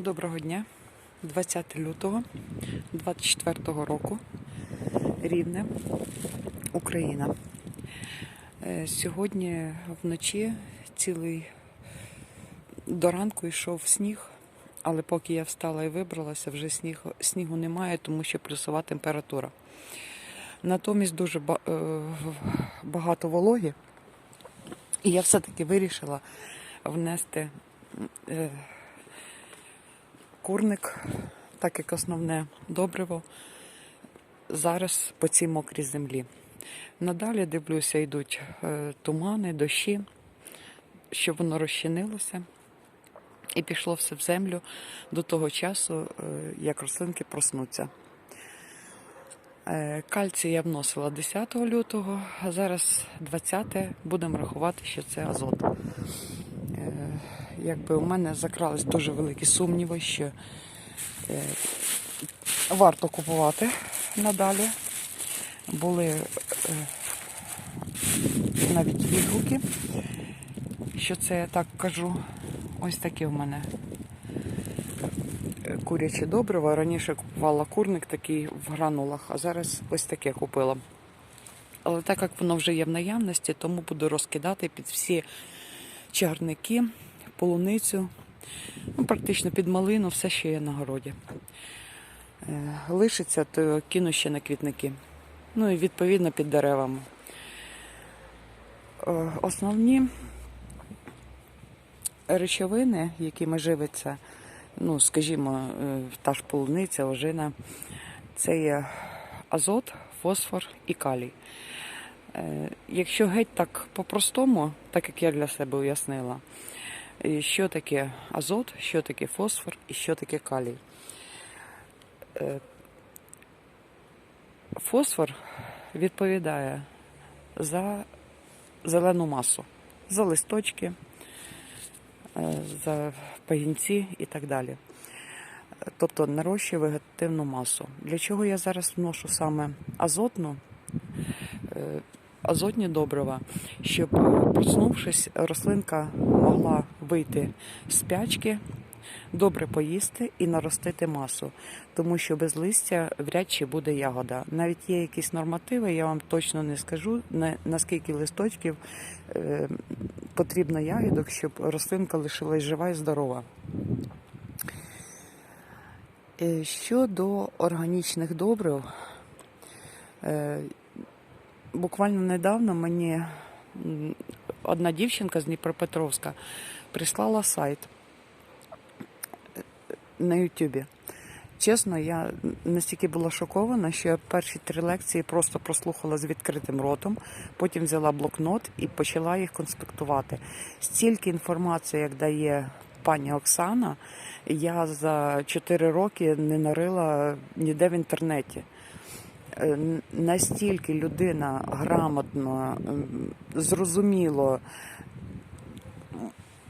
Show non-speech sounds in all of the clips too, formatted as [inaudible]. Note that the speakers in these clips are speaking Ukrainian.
Доброго дня, 20 лютого 24 року, Рівне, Україна. Е, Сьогодні вночі цілий до ранку йшов сніг, але поки я встала і вибралася, вже сніг, снігу немає, тому що плюсова температура. Натомість дуже е, багато вологі, і я все-таки вирішила внести. Курник, так як основне добриво, зараз по цій мокрій землі. Надалі дивлюся, йдуть е, тумани, дощі, щоб воно розчинилося і пішло все в землю до того часу, е, як рослинки проснуться. Е, Кальцій я вносила 10 лютого, а зараз 20 будемо рахувати, що це азот. Е, Якби у мене закрались дуже великі сумніви, що е, варто купувати надалі. Були е, навіть відгуки, що це я так кажу. Ось таке в мене куряче добриво. Раніше купувала курник такий в гранулах, а зараз ось таке купила. Але так як воно вже є в наявності, тому буду розкидати під всі чагарники, полуницю, ну, практично під малину, все, що є на городі. Е, Лишиться, то кину ще на квітники. Ну і відповідно під деревами. Е, Основні речовини, якими живиться, ну, скажімо, е, та ж полуниця, ожина, це є азот, фосфор і калій. Е, Якщо геть так по-простому, так як я для себе уяснила, що таке азот, що таке фосфор і що таке калій. Е, Фосфор відповідає за зелену масу, за листочки, е, за пагінці і так далі. Тобто нарощує вегетативну масу. Для чого я зараз вношу саме азотну? Азотні добрива, щоб, е, проснувшись, рослинка могла вийти з спячки, добре поїсти і наростити масу, тому що без листя вряд чи буде ягода. Навіть є якісь нормативи, я вам точно не скажу, наскільки листочків е, потрібно ягідок, щоб рослинка лишилась жива і здорова. Е, Щодо органічних добрив, буквально недавно мені одна дівчинка з Дніпропетровська прислала сайт е, на Ютубі. Чесно, я настільки була шокована, що я перші три лекції просто прослухала з відкритим ротом, потім взяла блокнот і почала їх конспектувати. Стільки інформації, як дає пані Оксана, я за 4 роки не нарила ніде в інтернеті. Е, Настільки людина грамотно, зрозуміло,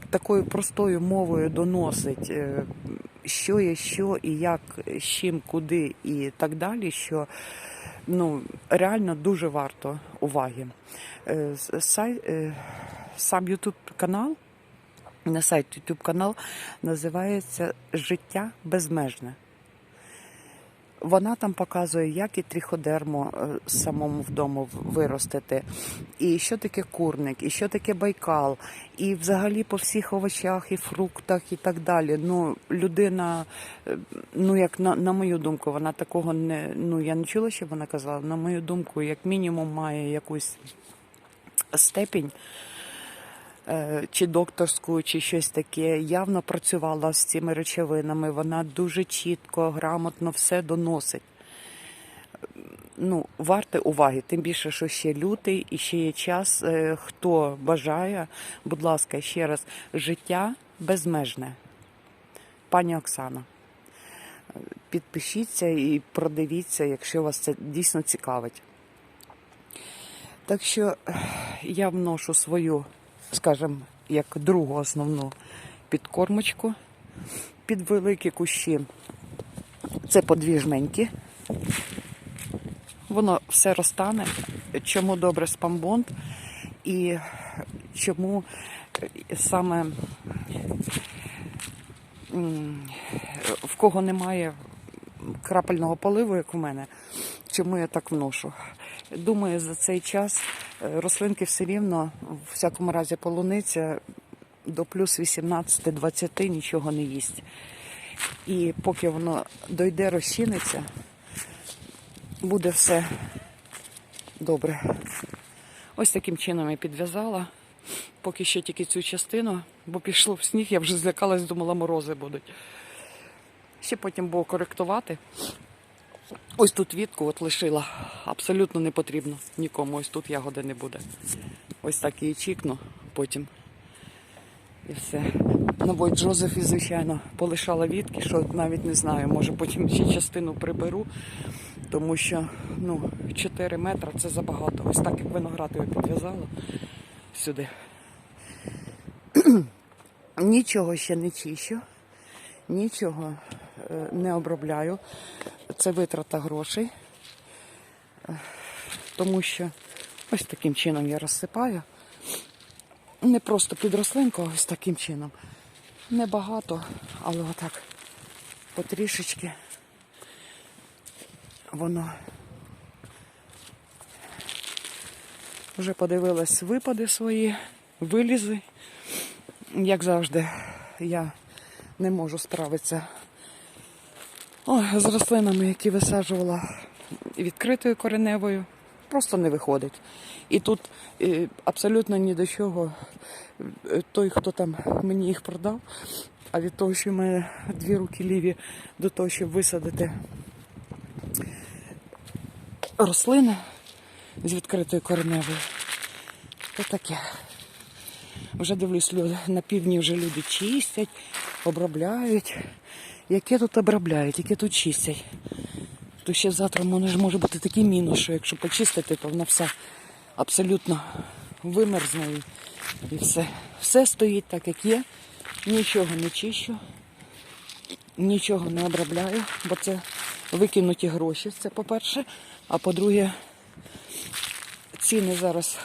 такою простою мовою доносить, е, що є що і як, з чим, куди і так далі, що ну, реально дуже варто уваги. Е, сам YouTube канал, не сайт, YouTube канал називається Життя безмежне. Вона там показує, як і тріходерму е, самому вдома виростити, і що таке курник, і що таке байкал, і взагалі по всіх овочах і фруктах і так далі. Ну, людина, е, ну як на, на мою думку, вона такого не ну я не чула, що вона казала. На мою думку, як мінімум, має якусь степінь чи докторську, чи щось таке, явно працювала з цими речовинами. Вона дуже чітко, грамотно все доносить. Ну, варте уваги, тим більше, що ще лютий і ще є час. Е, Хто бажає, будь ласка, ще раз, життя безмежне. Пані Оксана, е, підпишіться і продивіться, якщо вас це дійсно цікавить. Так що я вношу свою, скажімо, як другу основну підкормочку під великі кущі. Це подвіжненькі. Воно все розтане. Чому добре спамбонд і чому саме м, кого немає крапельного поливу, як у мене, чому я так вношу. Думаю, за цей час е, рослинки все рівно, в всякому разі, полуниця до плюс 18-20 нічого не їсть. І поки воно дойде, розчиниться, буде все добре. Ось таким чином я підв'язала. Поки що тільки цю частину, бо пішло в сніг, я вже злякалась, думала, морози будуть. Ще потім було коректувати. Ось тут вітку от лишила. Абсолютно не потрібно нікому. Ось тут ягоди не буде. Ось так її чікну потім. І все. Бо Джозефі, звичайно, полишала вітки, що навіть не знаю, може потім ще частину приберу, тому що ну, 4 метри це забагато. Ось так як виноград його підв'язала сюди. [clears throat] Нічого ще не чищу, нічого не обробляю. Це витрата грошей, Е, тому що ось таким чином я розсипаю. Не просто під рослинку, а ось таким чином. Небагато, але отак потрішечки воно вже подивилась випади свої, вилізи. Як завжди, я не можу справитися Ой, з рослинами, які висаджувала відкритою кореневою, просто не виходить. І тут е, абсолютно ні до чого е, той, хто там мені їх продав, а від того, що в мене дві руки ліві до того, щоб висадити рослини з відкритою кореневою, то таке. Вже дивлюсь, на півдні вже люди чистять, обробляють. Яке тут обробляють, яке тут чистять. То ще завтра може, може бути такий мінус, що якщо почистити, то вона вся абсолютно вимерзне і, все. Все стоїть так, як є. Нічого не чищу, нічого не обробляю, бо це викинуті гроші. Це по-перше. А по-друге, ціни зараз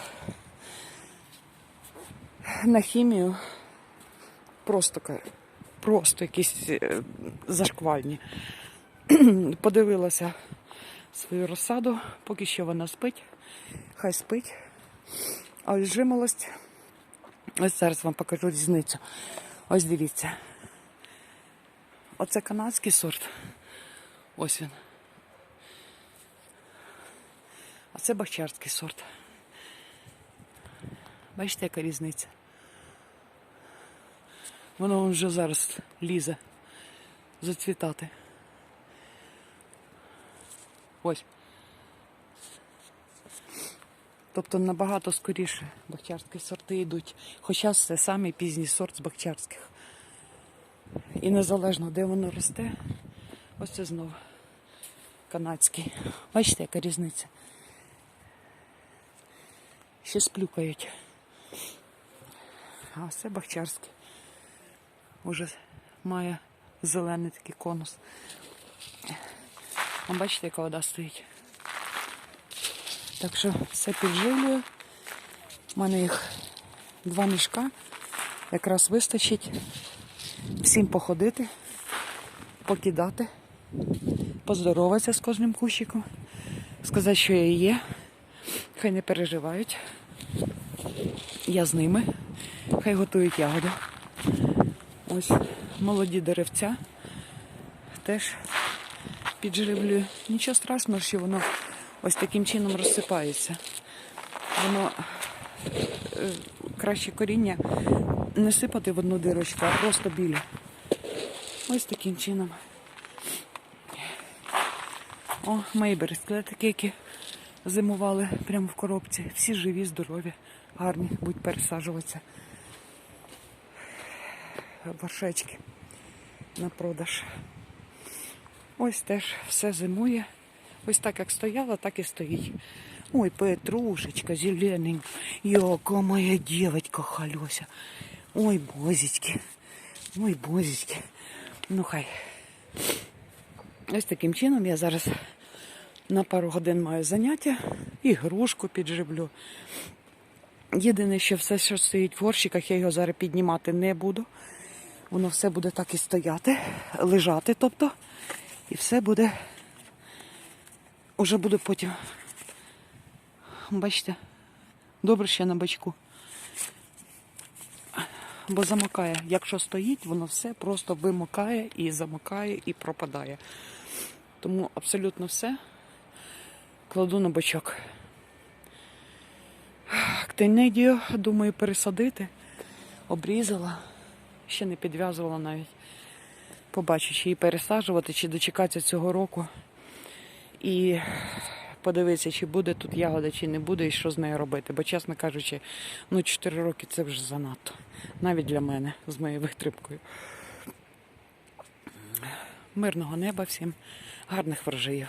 на хімію просто ка- просто якісь е, зашквальні. [clears throat] Подивилася свою розсаду, поки що вона спить, хай спить. А ось жимолость. Ось зараз вам покажу різницю. Ось дивіться. Оце канадський сорт. Ось він. А це бахчарський сорт. Бачите, яка різниця? Воно вже зараз лізе зацвітати. Ось. Тобто набагато скоріше бахчарські сорти йдуть. Хоча це самий пізній сорт з бахчарських. І незалежно де воно росте, ось це знову канадський. Бачите, яка різниця? Ще сплюкають. А це бахчарський. Уже має зелений такий конус. А бачите, яка вода стоїть. Так що все підживлюю. У мене їх два мішка. Якраз вистачить всім походити, покидати, поздороватися з кожним кущиком, сказати, що я є. Хай не переживають. Я з ними. Хай готують ягоди. Ось молоді деревця теж підживлюю. Нічого страшного, що воно ось таким чином розсипається. Воно е, краще коріння не сипати в одну дирочку, а просто біля. Ось таким чином. О, мої бересклетики, які зимували прямо в коробці. Всі живі, здорові, гарні, будуть пересаджуватися. Варшечки на продаж. Ось теж все зимує. Ось так як стояла, так і стоїть. Ой, Петрушечка, зелений. Яка моя дівочка халюся. Ой, бозічки. Ой, бозічки. Ну хай. Ось таким чином я зараз на пару годин маю заняття, ігрушку підживлю. Єдине, що все, що стоїть в горщиках, я його зараз піднімати не буду. Воно все буде так і стояти, лежати, тобто, і все буде. Уже буде потім. Бачите, добре ще на бачку. Бо замокає. Якщо стоїть, воно все просто вимокає і замокає і пропадає. Тому абсолютно все кладу на бочок. Ктенедію, думаю, пересадити. Обрізала, ще не підв'язувала навіть. Побачу, чи її пересаджувати, чи дочекатися цього року. І подивитися, чи буде тут ягода, чи не буде, і що з нею робити. Бо, чесно кажучи, ну 4 роки це вже занадто. Навіть для мене з моєю витримкою. Мирного неба всім, гарних врожаїв.